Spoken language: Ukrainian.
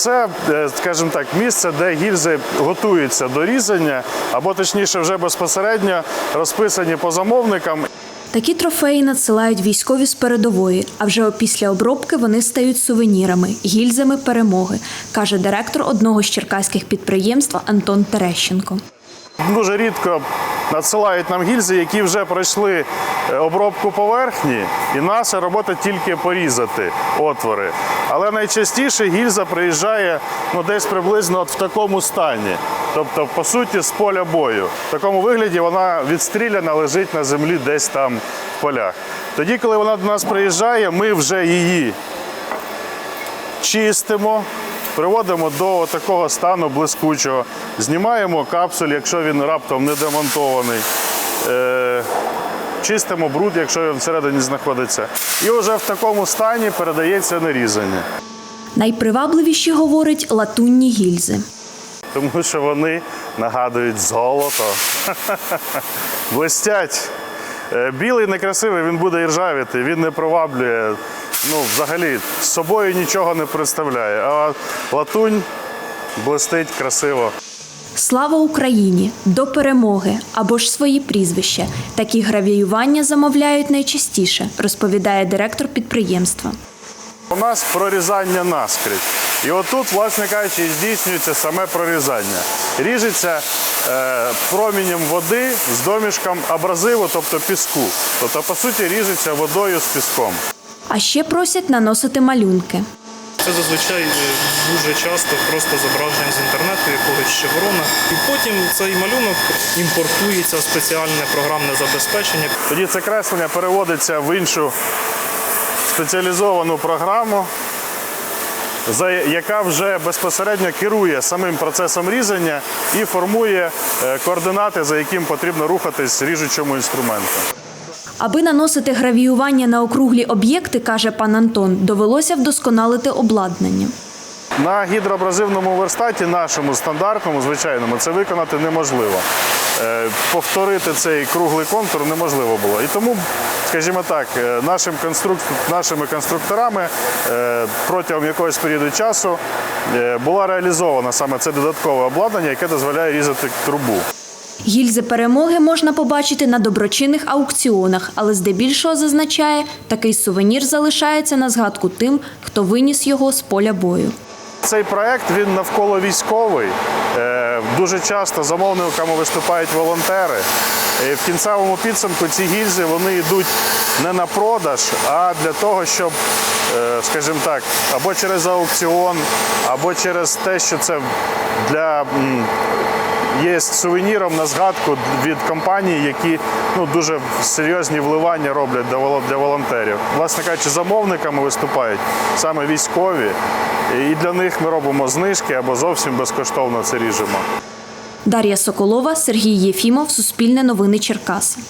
Це, е, скажімо так, місце, де гільзи готуються до різання, або точніше, вже безпосередньо розписані по замовникам. Такі трофеї надсилають військові з передової, а вже після обробки вони стають сувенірами, гільзами перемоги, каже директор одного з черкаських підприємств Антон Терещенко. Дуже рідко надсилають нам гільзи, які вже пройшли е, обробку поверхні, і наша робота тільки порізати отвори. Але найчастіше гільза приїжджає ну, десь приблизно от в такому стані. Тобто, по суті, з поля бою. В такому вигляді вона відстріляна, лежить на землі десь там в полях. Тоді, коли вона до нас приїжджає, ми вже її чистимо, приводимо до такого стану блискучого, знімаємо капсуль, якщо він раптом не демонтований. Чистимо бруд, якщо він всередині знаходиться. І вже в такому стані передається на різання. Найпривабливіші, говорить, латунні гільзи. Тому що вони нагадують золото. Блистять. Е, Білий некрасивий, він буде іржавіти, він не приваблює. Ну, взагалі, з собою нічого не представляє. А латунь блистить красиво. Слава Україні! До перемоги або ж свої прізвища. Такі гравіювання замовляють найчастіше, розповідає директор підприємства. У нас прорізання наскрізь. І отут, власне кажучи, здійснюється саме прорізання. Ріжеться е, промінням води з домішком абразиву, тобто піску. Тобто, по суті, ріжеться водою з піском. А ще просять наносити малюнки. Це зазвичай е, дуже часто просто зображення з інтернету якогось шеврона. І потім цей малюнок імпортується в спеціальне програмне забезпечення. Тоді це креслення переводиться в іншу спеціалізовану програму, яка вже безпосередньо керує самим процесом різання і формує е, координати, за яким потрібно рухатись ріжучому інструменту. Аби наносити гравіювання на округлі об'єкти, каже пан Антон, довелося вдосконалити обладнання. На гідроабразивному верстаті, нашому стандартному, звичайному, це виконати неможливо. Е, Повторити цей круглий контур неможливо було. І тому, скажімо так, е, нашим конструк... нашими конструкторами е, протягом якогось періоду часу була реалізована саме це додаткове обладнання, яке дозволяє різати трубу. Гільзи перемоги можна побачити на доброчинних аукціонах, але здебільшого зазначає, такий сувенір залишається на згадку тим, хто виніс його з поля бою. Цей проект він навколо військовий. Е, Дуже часто замовниками виступають волонтери. В кінцевому підсумку ці гільзи вони йдуть не на продаж, а для того, щоб, е, скажімо так, або через аукціон, або через те, що це для є сувеніром на згадку від компаній, які ну, дуже серйозні вливання роблять для волонтерів. Власне кажучи, замовниками виступають саме військові, і для них ми робимо знижки або зовсім безкоштовно це ріжемо. Дар'я Соколова, Сергій Єфімов, Суспільне новини Черкаси.